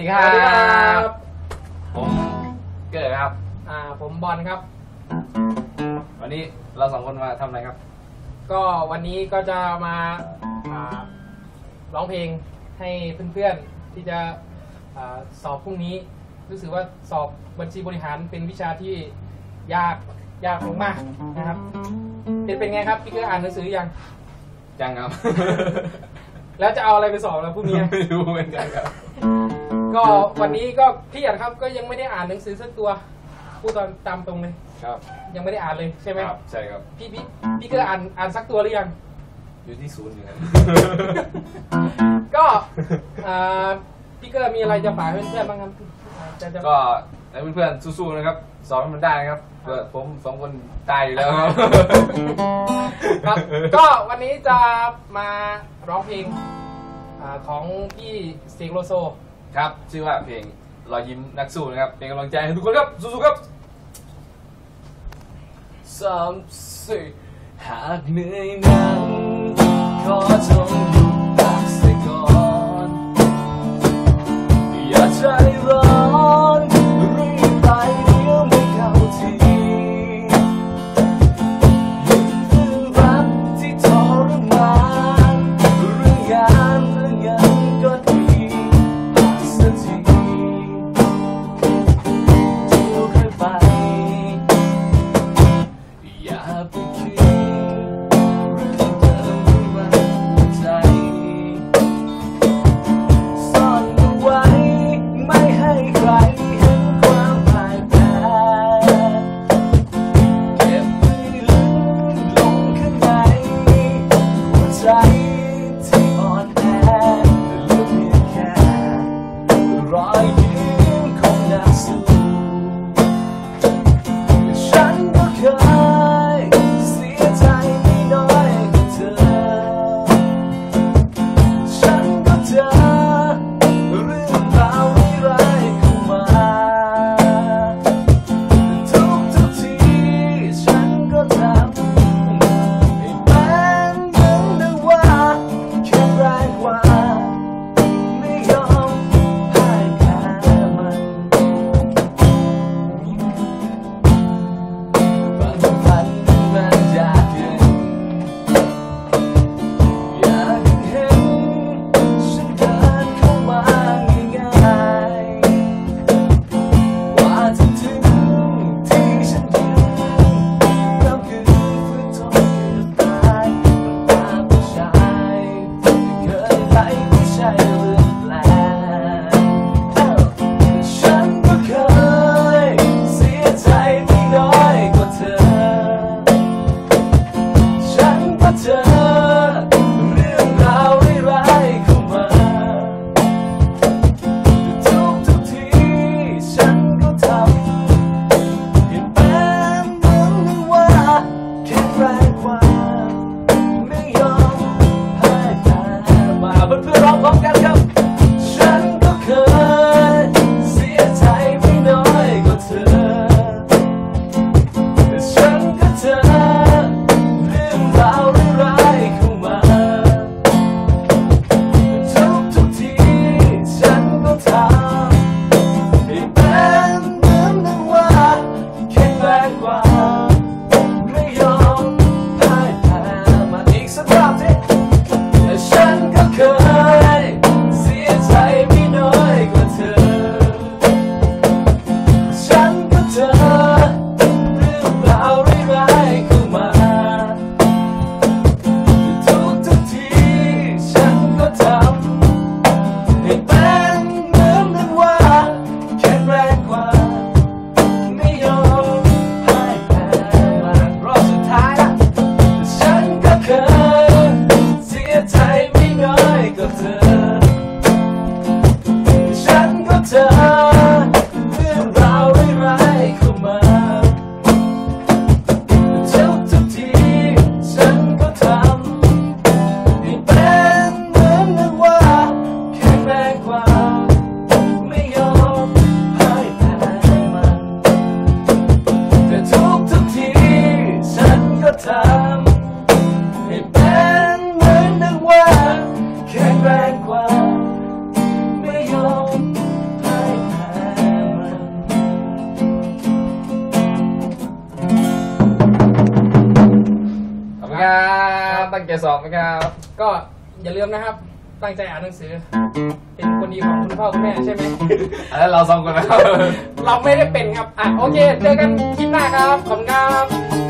ดีครัสวัสดีครับ บ ผมเกิดครับ อ่า ผมบอลครับ วันนี้เราสองคนมาทำอะไรครับ ก็วันนี้ก็จะมาอ่าร้องเพลงให้เพื่อนๆที่จะอาสอบพรุ่งนี้ รู้สึกว่าสอบบัญชีบริหารเป็นวิชาที่ยากยากมากๆนะครับ เป็นเป็นไงครับพี่เกื้ออ่านหนังสือยัง จังครับ แล้วจะเอาอะไรไปสอบแล้วพรุ่งนี้ ไม่รู้เหมือนกันครับ ก็วันนี้ก็เครียดครับก็ยังไม่ได้อ่านหนังสือสักตัวพูดตอนตามตรงเลย ครับยังไม่ได้อ่านเลยใช่ไหมครับใช่ครับพี่พี่พี่เกื้ออ่านอ่านสักตัวหรือยัง อยู่ที่ศูนย์อยู่ครับก็อ่าพี่เกอร์มีอะไรจะฝากให้เพื่อนๆบ้างครับอ่าจะจะก็ให้เพื่อนๆสู้ๆนะครับสอนให้มันได้นะครับเพื่อผมสองคนตายอยู่แล้วครับ ครับ ก็วันนี้จะมาร้องเพลงอาของพี่สติกโลโซ ครับ ชื่อว่าเพลงรอยยิ้มนักสู้นะครับ เป็นกำลังใจให้ทุกคนครับ สู้ๆครับสามสี่หากเหนื่อยนั้นขอจง life. ใจสอบไหมครับ ก็อย่าลืมนะครับ ตั้งใจอ่านหนังสือ เป็นคนดีของคุณพ่อคุณแม่ใช่ไหมอันนั้นเราสองคนนะครับ เราไม่ได้เป็นครับ อะ โอเค เจอกันคลิปหน้าครับ ขอบคุณครับ